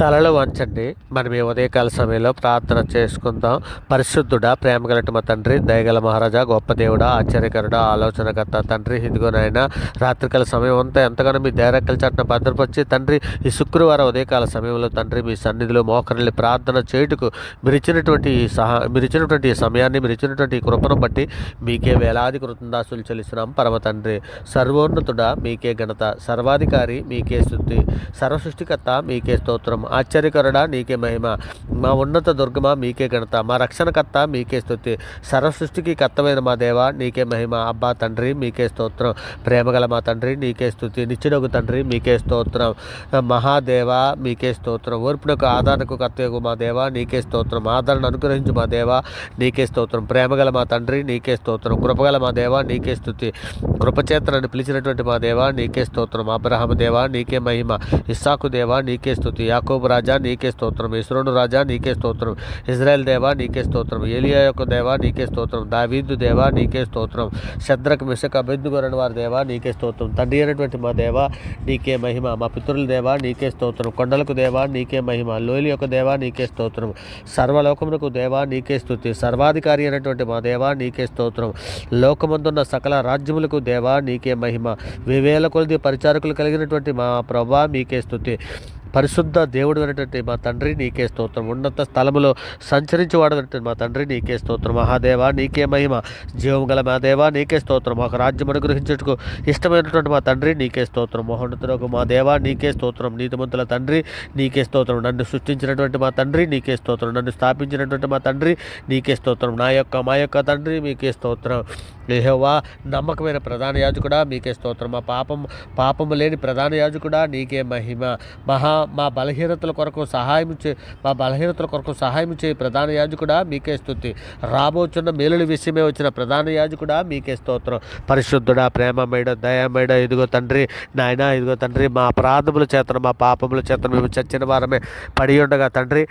తలలు వంచండి. మనం ఈ ఉదయకాల సమయంలో ప్రార్థన చేసుకుందాం. పరిశుద్ధుడా ప్రేమగలటి మా తండ్రి దయగల మహారాజా గొప్ప దేవుడా ఆశ్చర్యకరుడా ఆలోచనకర్త తండ్రి ఇదిగోనైనా రాత్రికాల సమయం అంతా ఎంతగానో మీ దేరక్కల చాటున భద్రపరిచి తండ్రి ఈ శుక్రవారం ఉదయకాల సమయంలో తండ్రి మీ సన్నిధిలో మోకరిల్లి ప్రార్థన చేయుటకు మీరు ఇచ్చినటువంటి ఈ సహా మీరు ఇచ్చినటువంటి ఈ సమయాన్ని మీరు ఇచ్చినటువంటి ఈ కృపను బట్టి మీకే వేలాది కృతందాసులు చెల్లిస్తున్నాం. పరమ తండ్రి సర్వోన్నతుడా మీకే ఘనత సర్వాధికారి మీకే శుద్ధి సర్వసృష్టికర్త మీకే స్తోత్రం ఆశ్చర్యకరుడా నీకే మహిమ. మా ఉన్నత దుర్గమ మీకే ఘనత. మా రక్షణకర్త మీకే స్థుతి. సర్వ సృష్టికి కర్తమైన మా దేవ నీకే మహిమ. అబ్బా తండ్రి మీకే స్తోత్రం. ప్రేమగల మా తండ్రి నీకే స్థుతి. నిచ్చినకు తండ్రి మీకే స్తోత్రం. మహాదేవ మీకే స్తోత్రం. ఓర్పునకు ఆదరణకు కర్తయ్యకు మా దేవ నీకే స్తోత్రం. ఆదరణ అనుగ్రహించు మా దేవ నీకే స్తోత్రం. ప్రేమగల మా తండ్రి నీకే స్తోత్రం. కృపగల మా దేవ నీకే స్థుతి. కృపచేతనని పిలిచినటువంటి మా దేవ నీకే స్తోత్రం. అబ్రహం దేవ నీకే మహిమ. ఇస్సాకు దేవ నీకే స్థుతి. యాకోబు రాజా నీకే స్తోత్రం ఇస్రోను రాజా నీకే స్తోత్రం ఇజ్రాయెల్ దేవా నీకే స్తోత్రం ఏలియా యొక్క దేవా నీకే స్తోత్రం దావీదు దేవా నీకే స్తోత్రం శద్రక్ మిషక్ అభిద్దుగరని వారి దేవా నీకే స్తోత్రం తండ్రి అయినటువంటి మా దేవా నీకే మహిమ మా పితరుల దేవా నీకే స్తోత్రం కొండలకు దేవా నీకే మహిమ లోయలి యొక్క దేవా నీకే స్తోత్రం సర్వలోకములకు దేవా నీకే స్థుతి సర్వాధికారి అయినటువంటి మా దేవా నీకే స్తోత్రం లోకమందున్న సకల రాజ్యములకు దేవా నీకే మహిమ వివేల కొలది పరిచారకులు కలిగినటువంటి మా ప్రభా మీకే స్థుతి పరిశుద్ధ దేవుడు అనేటువంటి మా తండ్రి నీకే స్తోత్రం. ఉన్నత స్థలములో సంచరించేవాడు అనేటువంటి మా తండ్రి నీకే స్తోత్రం. మహాదేవ నీకే మహిమ. జీవం గల మా దేవ నీకే స్తోత్రం. మాకు రాజ్యం అనుగ్రహించుటకు ఇష్టమైనటువంటి మా తండ్రి నీకే స్తోత్రం. మహోన్నతులకు మా దేవ నీకే స్తోత్రం. నీతిమంతుల తండ్రి నీకే స్తోత్రం. నన్ను సృష్టించినటువంటి మా తండ్రి నీకే స్తోత్రం. నన్ను స్థాపించినటువంటి మా తండ్రి నీకే స్తోత్రం. నా యొక్క మా యొక్క తండ్రి మీకే స్తోత్రం. యెహోవా నమ్మకమైన ప్రధాన యాజకుడా మీకే స్తోత్రం. మా పాపం పాపము లేని ప్రధాన యాజకుడా నీకే మహిమ. మహా మా బలహీనతల కొరకు సహాయం చే మా బలహీనతల కొరకు సహాయం చేయి ప్రధాన యాజకుడా మీకే స్థుతి రాబోచున్న మేలుల విషయమే వచ్చిన ప్రధాన యాజకుడా మీకే స్తోత్రం. పరిశుద్ధుడా ప్రేమమేడ దయామేడ ఇదిగో తండ్రి నాయన ఇదిగో తండ్రి మా అపరాధముల చేతను మా పాపముల చేతను మేము చచ్చిన వారమే పడి ఉండగా తండ్రి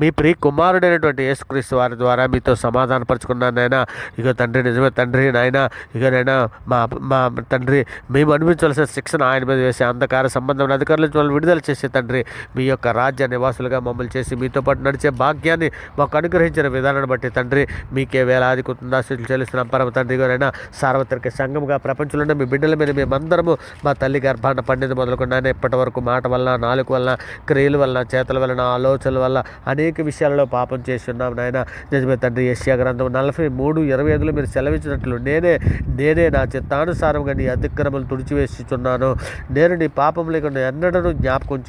మీ ప్రియ కుమారుడైనటువంటి యేసుక్రీస్తు వారి ద్వారా మీతో సమాధానపరచుకున్నాను నాయన. ఇగో తండ్రి నిజమే తండ్రి నాయన. ఇక నైనా మా మా తండ్రి మేము అనుభవించవలసిన శిక్షణ ఆయన మీద వేసి అంధకార సంబంధమైన అధికారుల నుంచి విడుదల చేసే తండ్రి. మీ యొక్క రాజ్య నివాసులుగా మమ్మల్ని చేసి మీతో పాటు నడిచే భాగ్యాన్ని మాకు అనుగ్రహించిన విధానాన్ని బట్టి తండ్రి మీకే వేలాది కుటుందాశలు చెల్లిస్తున్నాం. పరమ తండ్రి గారైనా సార్వత్రిక సంఘముగా ప్రపంచంలోనే మీ బిడ్డల మీద మేమందరము మా తల్లి గర్భాన పండింది మొదలుకొని ఇప్పటి వరకు మాట వల్ల నాలుగు వల్ల క్రియల వల్ల చేతల వలన ఆలోచనల వల్ల అనేక విషయాలలో పాపం చేసి ఉన్నాం నాయన. నిజమే తండ్రి యశ్యా గ్రంథం నలభై మూడు ఇరవై ఐదులో మీరు సెలవించినట్లు నేనే నేనే నా చిత్తానుసారంగా నీ అతిక్రమలు తుడిచివేస్తున్నాను నేను నీ పాపం లేకుండా ఎన్నడను జ్ఞాపకం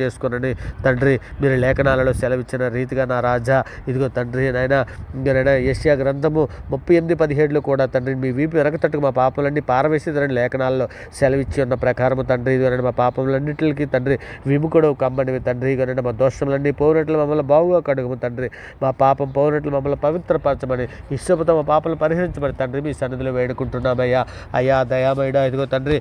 చేసుకునని తండ్రి మీరు లేఖనాలలో సెలవిచ్చిన రీతిగా నా రాజా ఇదిగో తండ్రి నాయన ఇంకనైనా ఏషియా గ్రంథము ముప్పై ఎనిమిది పదిహేడులో కూడా తండ్రి మీ వీపు వెనకతట్టుకు మా పాపలన్నీ పారవేసేదని లేఖనాల్లో సెలవిచ్చి ఉన్న ప్రకారము తండ్రి ఇదిగోనండి మా పాపములన్నింటికి తండ్రి విముకుడు కమ్మనివి తండ్రి ఇదిగోనండి మా దోషములన్నీ పోనట్లు మమ్మల్ని బాగుగా కడుగుము తండ్రి మా పాపం పోనట్లు మమ్మల్ని పవిత్రపరచమని ఇష్టపతో మా పాపలు పరిహరించమని తండ్రి మీ సన్నిధిలో వేడుకుంటున్నామయ్యా. అయ్యా దయామయుడా ఇదిగో తండ్రి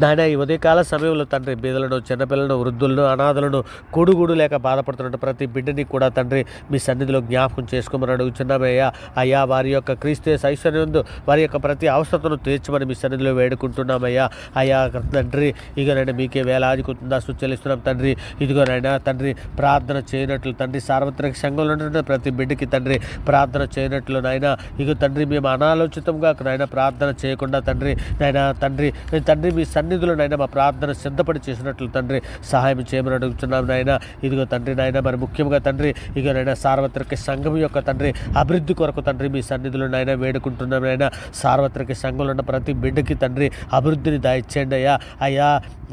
నాయన ఈ ఉదయకాల సమయంలో తండ్రి బీదలను చిన్నపిల్లలను వృద్ధులను అనాథలను కూడుగూడు లేక బాధపడుతున్న ప్రతి బిడ్డని కూడా తండ్రి మీ సన్నిధిలో జ్ఞాపకం చేసుకోమని అడుగుచున్నామయ్యా అయ్యా వారి యొక్క క్రీస్తే ఐశ్వర్యందు వారి యొక్క ప్రతి అవసరతను తీర్చమని మీ సన్నిధిలో వేడుకుంటున్నామయ్యా. అయ్యా తండ్రి ఇగనైనా మీకే వేలాది కుందాసు చెల్లిస్తున్నాం తండ్రి. ఇదిగోనైనా తండ్రి ప్రార్థన చేయనట్లు తండ్రి సార్వత్రిక సంఘంలో ప్రతి బిడ్డకి తండ్రి ప్రార్థన చేయనట్లు నాయన. ఇక తండ్రి మేము అనాలోచితంగా నాయన ప్రార్థన చేయకుండా తండ్రి నాయన తండ్రి తండ్రి మీ సన్నిధిలో నాయన మా ప్రార్థన సిద్ధపడి చేసినట్లు తండ్రి సహాయం చేయమని అడుగుతున్నాం నాయన. ఇదిగో తండ్రి నాయన మరి ముఖ్యంగా తండ్రి ఇక నాయన సార్వత్రిక సంఘం యొక్క తండ్రి అభివృద్ధి కొరకు తండ్రి మీ సన్నిధిలో నాయన వేడుకుంటున్నాం నాయన. సార్వత్రిక సంఘంలో ఉన్న ప్రతి బిడ్డకి తండ్రి అభివృద్ధిని దాయిచ్చేయండి అయ్యా. అయ్యా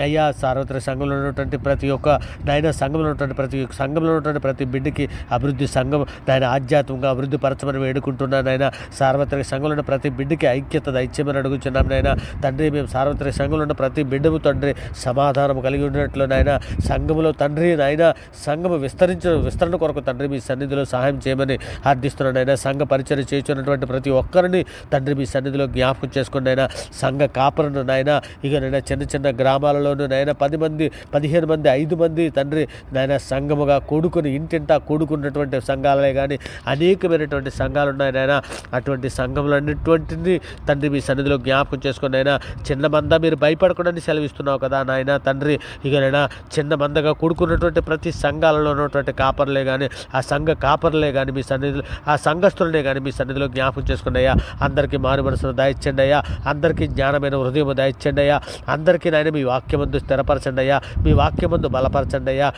అయ్యా సార్వత్రిక సంఘంలో ఉన్నటువంటి ప్రతి ఒక్క నాయన సంఘంలో ఉన్నటువంటి ప్రతి ఒక్క సంఘంలో ఉన్నటువంటి ప్రతి బిడ్డకి అభివృద్ధి సంఘం నాయన ఆధ్యాత్మికంగా అభివృద్ధి పరచమని వేడుకుంటున్నాను నాయన. సార్వత్రిక సంఘంలో ఉన్న ప్రతి బిడ్డకి ఐక్యత దైత్యమని అడుగుతున్నాం నాయన. తండ్రి మేము సార్వత్రిక సంఘంలో ఉన్న ప్రతి బిడ్డము తండ్రి సమాధానం కలిగి ఉన్నట్లు నాయన సంఘములో తండ్రి నాయన సంఘము విస్తరించ విస్తరణ కొరకు తండ్రి మీ సన్నిధిలో సహాయం చేయమని అర్థిస్తున్నాను నాయన. సంఘ పరిచయం చేస్తున్నటువంటి ప్రతి ఒక్కరిని తండ్రి మీ సన్నిధిలో జ్ఞాపకం చేసుకుని నాయన సంఘ కాపరును నాయన ఇక నైనా చిన్న చిన్న గ్రామాలలోనూ నాయన పది మంది పదిహేను మంది ఐదు మంది తండ్రి నాయన సంఘముగా కూడుకుని ఇంటింటా కూడుకున్నటువంటి సంఘాలే కానీ అనేకమైనటువంటి సంఘాలు ఉన్నాయి నాయన. అటువంటి సంఘములన్నిటువంటిని తండ్రి మీ సన్నిధిలో జ్ఞాపకం చేసుకుని అయినా చిన్న మంద మీరు భయపడకూడని సెలవిస్తున్నావు కదా నాయన తండ్రి. ఇక నైనా చిన్న మందగా కూడుకున్నటువంటి ప్రతి సంఘాలలో ఉన్నటువంటి కాపర్లే కానీ ఆ సంఘ కాపర్లే కానీ మీ సన్నిధిలో ఆ సంఘస్థులనే కానీ మీ సన్నిధిలో జ్ఞాపకం చేసుకున్నాయా అందరికీ మారు మనసును దాయిచ్చండి అయ్యా అందరికీ జ్ఞానమైన హృదయం దాయిచ్చండి అయ్యా అందరికీ నాయన మీ వాక్యమందు స్థిరపరచండి అయ్యా మీ వాక్యమందు బలపరచండి అయ్యా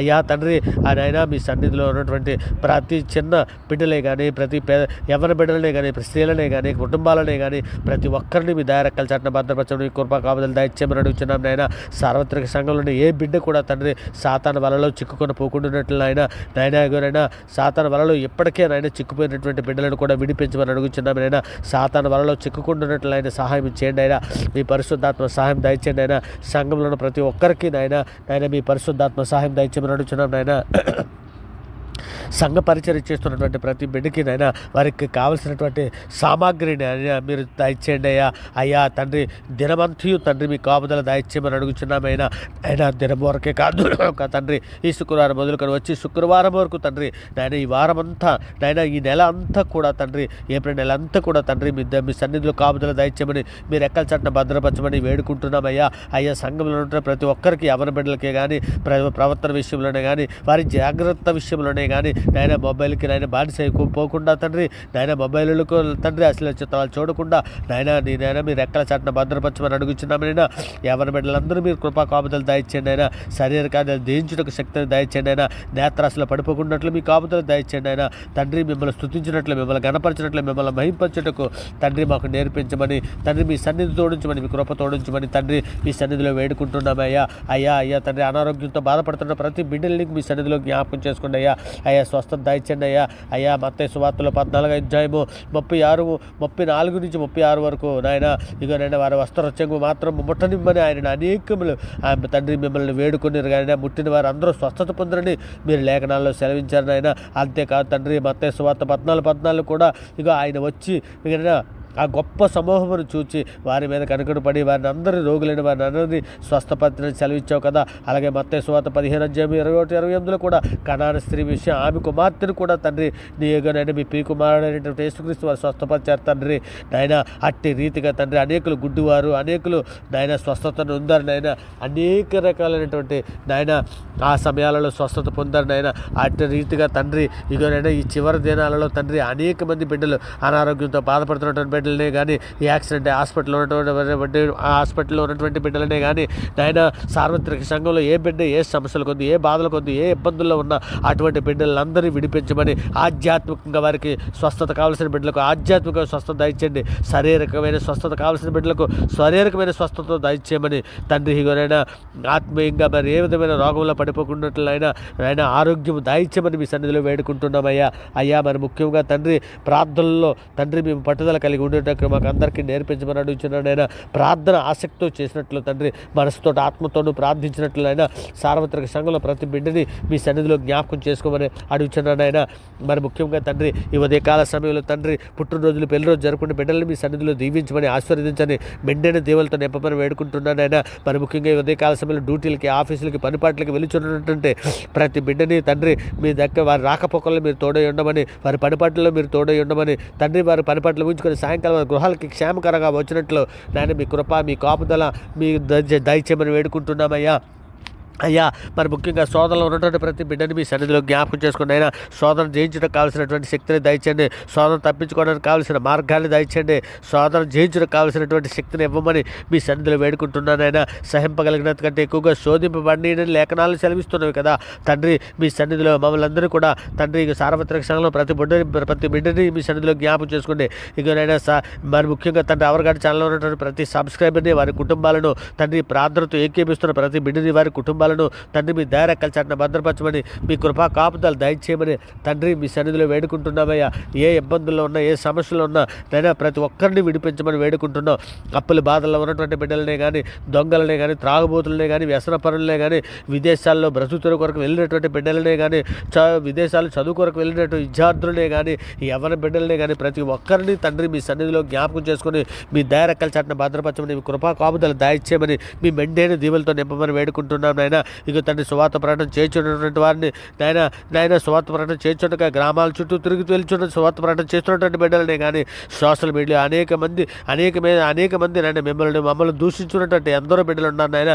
అయ్యా తండ్రి ఆయన మీ సన్నిధిలో ఉన్నటువంటి ప్రతి చిన్న బిడ్డలే కానీ ప్రతి పే ఎవరి బిడ్డలనే కానీ స్త్రీలనే కానీ కుటుంబాలనే కానీ ప్రతి ఒక్కరిని మీ దయరెక్కల చట్టం భద్రపరచడం. మీ కృపా కాపుదలు దయచేయమని అడుగుతున్నాం నాయన. సార్వత్రిక సంఘంలోని ఏ బిడ్డ కూడా తండ్రి సాతాన వలలో చిక్కుకొని పోకుండా నాయన నాయన నాయన సాతాన వలలో ఇప్పటికే నాయన చిక్కుపోయినటువంటి బిడ్డలను కూడా విడిపించమని అడుగుతున్నాం నాయన. సాతాన వలలో చిక్కుకుంటున్నట్లు ఆయన సహాయం చేయండి ఆయన మీ పరిశుద్ధాత్మ సహాయం దయచేయండి ఆయన సంఘంలో ఉన్న ప్రతి ఒక్కరికి నాయన నాయన మీ పరిశుద్ధాత్మ సహాయం చెప్పినట్టు చిన్నప్పుడు ఆయన సంఘ పరిచయం చేస్తున్నటువంటి ప్రతి బిడ్డకి నైనా వారికి కావలసినటువంటి సామాగ్రిని మీరు దయచేయండి అయ్యా. అయ్యా తండ్రి దినమంతియు తండ్రి మీ కాపుదల దయచేయమని అడుగుచున్నామైనా అయినా దినం వరకే కాదు. ఒక తండ్రి ఈ శుక్రవారం మొదలుకొని వచ్చి శుక్రవారం వరకు తండ్రి నాయన ఈ వారం అంతా నాయన ఈ నెల అంతా కూడా తండ్రి ఏప్రిల్ నెల అంతా కూడా తండ్రి మీ మీ సన్నిధిలో కాపుదల దయచేయమని మీరు ఎక్కల చట్టం భద్రపరచమని వేడుకుంటున్నామయ్యా అయ్యా. సంఘంలో ఉంటున్న ప్రతి ఒక్కరికి ఎవరి బిడ్డలకే కానీ ప్ర ప్రవర్తన విషయంలోనే కానీ వారి జాగ్రత్త విషయంలోనే కానీ నాయన మొబైల్కి నాయన బానిస పోకుండా తండ్రి నాయన మొబైల్కు తండ్రి అసలు చిత్రాలు చూడకుండా నాయన నీ నాయన మీరు ఎక్కడ చట్టన భద్రపరచమని అడుగుచున్నామైనా ఎవరి బిడ్డలందరూ మీరు కృపా కాపుదలు దయచేయండి అయినా శరీర దేయించుటకు శక్తిని దయచేయండి అయినా నేత్ర అసలు పడిపోకున్నట్లు మీ కాపుదలు దయచేయండి అయినా తండ్రి మిమ్మల్ని స్తుతించినట్లు మిమ్మల్ని గణపరచినట్లు మిమ్మల్ని మహింపరచుటకు తండ్రి మాకు నేర్పించమని తండ్రి మీ సన్నిధి తోడించమని మీ కృప తోడించమని తండ్రి మీ సన్నిధిలో వేడుకుంటున్నామయ్యా అయ్యా అయ్యా తండ్రి అనారోగ్యంతో బాధపడుతున్న ప్రతి బిడ్డల్ని మీ సన్నిధిలో జ్ఞాపకం చేసుకోండి అయ్యా. అయ్యా స్వస్థత దయచండి అయ్యా. అయ్యా మత్తే సువార్తలో పద్నాలుగు అధ్యాయము ముప్పై ఆరు ముప్పై నాలుగు నుంచి ముప్పై ఆరు వరకు నాయన ఇక నాయన వారి వస్త్రచంగు మాత్రం ముట్టనిమ్మని ఆయన అనేకములు ఆయన తండ్రి మిమ్మల్ని వేడుకున్నారు కానీ ముట్టిన వారు అందరూ స్వస్థత పొందరని మీరు లేఖనాల్లో సెలవించారు నాయన. అంతేకాదు తండ్రి మత్తే సువార్త పద్నాలుగు పద్నాలుగు కూడా ఇక ఆయన వచ్చి ఇక ఆ గొప్ప సమూహమును చూచి వారి మీద కనుకడుపడి వారిని అందరి రోగులైన వారిని అందరినీ స్వస్థపత్రిని సెలవిచ్చావు కదా. అలాగే మత్తే సువాత పదిహేను అధ్యాయం ఇరవై ఒకటి ఇరవై ఎనిమిదిలో కూడా కణాన స్త్రీ విషయం ఆమె కుమార్తెను కూడా తండ్రి నీ యొగ్గనైనా మీ పీ కుమారుడైనటువంటి యేసుక్రీస్తు వారు స్వస్థపరిచారు తండ్రి. నాయన అట్టి రీతిగా తండ్రి అనేకులు గుడ్డివారు అనేకులు నాయన స్వస్థతను ఉందారు నాయన. అనేక రకాలైనటువంటి నాయన ఆ సమయాలలో స్వస్థత పొందారు నాయన. అట్టి రీతిగా తండ్రి ఇగోనైనా ఈ చివరి దినాలలో తండ్రి అనేక మంది బిడ్డలు అనారోగ్యంతో బాధపడుతున్నటువంటి బిడ్డలనే కానీ ఈ యాక్సిడెంట్ హాస్పిటల్లో ఉన్నటువంటి హాస్పిటల్లో ఉన్నటువంటి బిడ్డలనే కానీ నాయన సార్వత్రిక సంఘంలో ఏ బిడ్డ ఏ సమస్యలు కొద్ది ఏ బాధలు కొద్ది ఏ ఇబ్బందుల్లో ఉన్న అటువంటి బిడ్డలందరినీ విడిపించమని ఆధ్యాత్మికంగా వారికి స్వస్థత కావాల్సిన బిడ్డలకు ఆధ్యాత్మిక స్వస్థత దయచేయండి. శారీరకమైన స్వస్థత కావాల్సిన బిడ్డలకు శారీరకమైన స్వస్థత దయచేయమని తండ్రి ఇగోనైనా ఆత్మీయంగా మరి ఏ విధమైన రోగంలో పడిపోకున్నట్లయినా ఆయన ఆరోగ్యం దాయిచ్చమని మీ సన్నిధిలో వేడుకుంటున్నామయ్యా. అయ్యా మరి ముఖ్యంగా తండ్రి ప్రార్థనలో తండ్రి మేము పట్టుదల కలిగి ఉండేటప్పుడు మాకు అందరికీ నేర్పించమని అడుగుతున్నాను ఆయన. ప్రార్థన ఆసక్తితో చేసినట్లు తండ్రి మనసుతో ఆత్మతోనూ ప్రార్థించినట్లు ఆయన సార్వత్రిక సంఘంలో ప్రతి బిడ్డని మీ సన్నిధిలో జ్ఞాపకం చేసుకోమని అడుగుతున్నాను ఆయన. మరి ముఖ్యంగా తండ్రి ఈ ఉదయకాల సమయంలో తండ్రి పుట్టినరోజులు పెళ్ళి రోజు జరుపుకునే బిడ్డలను మీ సన్నిధిలో దీవించమని ఆశీర్వదించని మెండైన దేవులతో నింపమని వేడుకుంటున్నాను ఆయన. మరి ముఖ్యంగా ఈ ఉదయకాల సమయంలో డ్యూటీలకి ఆఫీసులకి పనిపాట్లకి వెలుచున్నటువంటి ప్రతి బిడ్డని తండ్రి మీ దగ్గర వారి రాకపోకల్లో మీరు తోడై ఉండమని వారి పనిపాట్లలో మీరు తోడై ఉండమని తండ్రి వారి పనిపాట్లు ఊహించుకొని సాయం వారి గృహాలకి క్షేమకరంగా వచ్చినట్లు నాయన మీ కృప మీ కాపుదల మీ దయచేయమని వేడుకుంటున్నామయ్యా. అయ్యా మరి ముఖ్యంగా సోదరులు ఉన్నటువంటి ప్రతి బిడ్డని మీ సన్నిధిలో జ్ఞాపకం చేసుకుని అయినా సోదరం జయించడానికి కావాల్సినటువంటి శక్తిని దయచండి సోదరం తప్పించుకోవడానికి కావాల్సిన మార్గాన్ని దయచండి సోదరం జయించడానికి కావాల్సినటువంటి శక్తిని ఇవ్వమని మీ సన్నిధిలో వేడుకుంటున్నానైనా సహింపగలిగినంత కంటే ఎక్కువగా శోధింపబడిన లేఖనాలు సెలవిస్తున్నవి కదా. తండ్రి మీ సన్నిధిలో మమ్మల్ని అందరూ కూడా తండ్రి ఇక సార్వత్రిక సంఘంలో ప్రతి బిడ్డని ప్రతి బిడ్డని మీ సన్నిధిలో జ్ఞాపకం చేసుకోండి ఇకనైనా సా మరి ముఖ్యంగా తండ్రి అవరగాడి ఛానల్లో ఉన్నటువంటి ప్రతి సబ్స్క్రైబర్ని వారి కుటుంబాలను తండ్రి ప్రార్థనతో ఏకీపిస్తున్న ప్రతి బిడ్డని వారి కుటుంబాలను తండ్రి మీ దయరెక్కల చాటున భద్రపరచమని మీ కృపా కాపుదలు దయచేయమని తండ్రి మీ సన్నిధిలో వేడుకుంటున్నామయ్యా. ఏ ఇబ్బందుల్లో ఉన్నా ఏ సమస్యలు ఉన్నా నైనా ప్రతి ఒక్కరిని విడిపించమని వేడుకుంటున్నాం. అప్పుల బాధల్లో ఉన్నటువంటి బిడ్డలనే కానీ దొంగలనే కానీ త్రాగుబోతులనే కానీ వ్యసన పనులనే కానీ విదేశాల్లో బ్రతుకుతుల కొరకు వెళ్ళినటువంటి బిడ్డలనే కానీ చ విదేశాలు చదువు కొరకు వెళ్ళినటువంటి విద్యార్థులనే కానీ ఎవరి బిడ్డలనే కానీ ప్రతి ఒక్కరిని తండ్రి మీ సన్నిధిలో జ్ఞాపకం చేసుకొని మీ దయారెక్కల చాటున భద్రపరచమని మీ కృపా కాపుదలు దాయిచ్చేయమని మీ మెండైన దీవులతో నింపమని వేడుకుంటున్నాం నాయన. నాయన ఇక తండ్రి సువార్త ప్రకటన చేయించున్నటువంటి వారిని నాయన నాయన స్వార్థ ప్రకటన చేయించుండగా గ్రామాల చుట్టూ తిరిగి తెలుచున్న సువార్త ప్రకటన చేస్తున్నటువంటి బిడ్డలనే కానీ సోషల్ మీడియా అనేక మంది అనేక అనేక మంది నాయన మిమ్మల్ని మమ్మల్ని దూషించున్నటువంటి ఎందరో బిడ్డలు ఉన్నారు నాయన.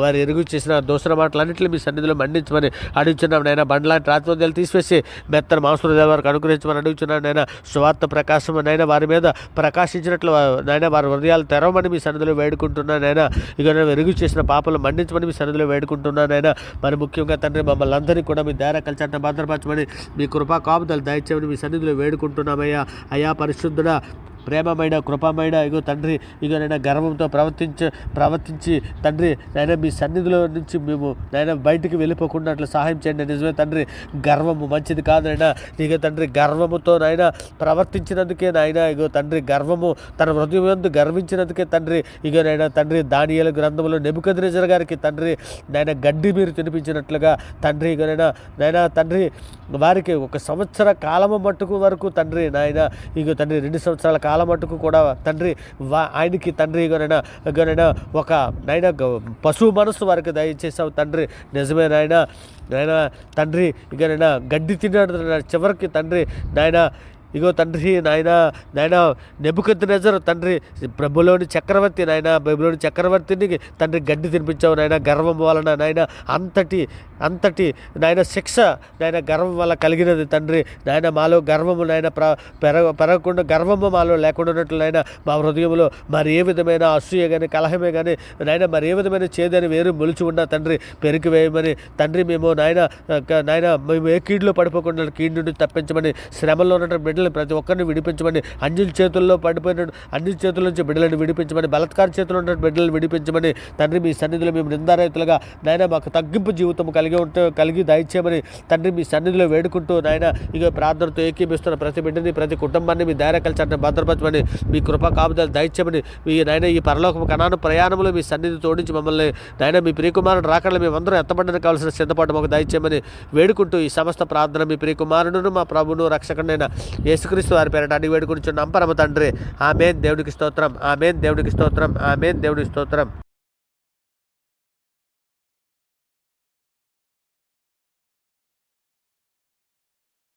వారు ఎరుగు చేసిన దోషణ మాటలన్నింటినీ మీ సన్నిధిలో మండించమని అడుగుతున్నాం నాయన. బండ్లాంటి రాత్రోద్యాలు తీసివేసి మెత్తన మాంసృదయాల వారికి అనుగ్రహించమని అడుగుచున్నాను నాయన. స్వార్థ ప్రకాశం నాయన వారి మీద ప్రకాశించినట్లు నాయన వారి హృదయాలు తెరవమని మీ సన్నిధిలో వేడుకుంటున్నాను నాయన. ఇక వెరుగు ఎరుగు చేసిన పాపలు మండించమని మీ సన్నిధిలో వేడుకుంటున్నాను వేడుకుంటున్నానైనా మరి ముఖ్యంగా తండ్రి మమ్మల్ని అందరినీ కూడా మీ దార కలిసి భద్రపరచమని మీ కృపా కాపుదలు దయచేయమని మీ సన్నిధిలో వేడుకుంటున్నామయ్యా. అయ్యా పరిశుద్ధుడా ప్రేమమైన కృపమైన ఇగో తండ్రి ఇగో నైనా గర్వంతో ప్రవర్తించ ప్రవర్తించి తండ్రి నైనా మీ సన్నిధిలో నుంచి మేము నైనా బయటికి వెళ్ళిపోకుండా అట్లా సహాయం చేయండి. నిజమే తండ్రి గర్వము మంచిది కాదు నాయన ఇక తండ్రి గర్వముతో నైనా ప్రవర్తించినందుకే నాయన ఇగో తండ్రి గర్వము తన హృదయం గర్వించినందుకే తండ్రి ఇగో నాయన తండ్రి దానియల గ్రంథంలో నెబుకద్రేజర్ గారికి తండ్రి నాయన గడ్డి మీరు తినిపించినట్లుగా తండ్రి ఇక నైనా నైనా తండ్రి వారికి ఒక సంవత్సర కాలము మట్టుకు వరకు తండ్రి నాయన ఇగో తండ్రి రెండు సంవత్సరాల కాలం మట్టుకు కూడా తండ్రి వా ఆయనకి తండ్రి ఇగోనైనా ఒక నాయన గ- పశువు మనసు వారికి దయచేసావు తండ్రి. నిజమే నాయన నాయన తండ్రి ఇగనైనా గడ్డి తిన్నాడు చివరికి తండ్రి నాయన ఇగో తండ్రి నాయన నాయన నెబుకత్ నజరు తండ్రి ప్రభులోని చక్రవర్తి నాయన బైబిలోని చక్రవర్తిని తండ్రి గడ్డి తినిపించావు నాయన గర్వం వలన నాయన అంతటి అంతటి నాయన శిక్ష నాయన గర్వం వల్ల కలిగినది తండ్రి. నాయన మాలో గర్వము నాయన ప్ర పెరగ పెరగకుండా గర్వము మాలో లేకుండా ఉన్నట్లు నాయన మా హృదయంలో మరి ఏ విధమైన అసూయ కానీ కలహమే కానీ నాయన మరి ఏ విధమైన చేదని వేరు మొలిచి ఉన్న తండ్రి పెరికి వేయమని తండ్రి మేము నాయన నాయన మేము ఏ కీడులో పడిపోకుండా కీడు నుండి తప్పించమని శ్రమలో ఉన్న బిడ్డలు ప్రతి ఒక్కరిని విడిపించమని. అన్యుల చేతుల్లో పడిపోయిన అన్ని చేతుల నుంచి బిడ్డలను విడిపించమని. బలత్కార చేతుల్లో ఉన్న బిడ్డలను విడిపించమని. తండ్రి మీ సన్నిధిలో మేము నిందారైతులుగా నాయన మాకు తగ్గింపు జీవితం కలిగి ఉంటే కలిగి దయచేయమని తండ్రి మీ సన్నిధిలో వేడుకుంటూ నాయన ఇక ప్రార్థనతో ఏకీపిస్తున్న ప్రతి బిడ్డని ప్రతి కుటుంబాన్ని మీ ధైర్య కలిసి భద్రపరచమని మీ కృప కాపుదలు దయచేయమని మీ నాయన ఈ పరలోకం కణాను ప్రయాణంలో మీ సన్నిధి తోడించి మమ్మల్ని నాయన మీ ప్రియకుమారుడు రాకడలో మేమందరం ఎత్తబడడానికి కావాల్సిన సిద్ధపాటు మాకు దయచేయమని వేడుకుంటూ ఈ సమస్త ప్రార్థన మీ ప్రియకుమారుడును మా ప్రభును రక్షకుడైన యేసుక్రీస్తు వారి పేరట అడిగి వేడుకుంటున్నాం పరమ తండ్రి. ఆమెన్. దేవుడికి స్తోత్రం. ఆమెన్. దేవుడికి స్తోత్రం. ఆమెన్. దేవుడికి స్తోత్రం.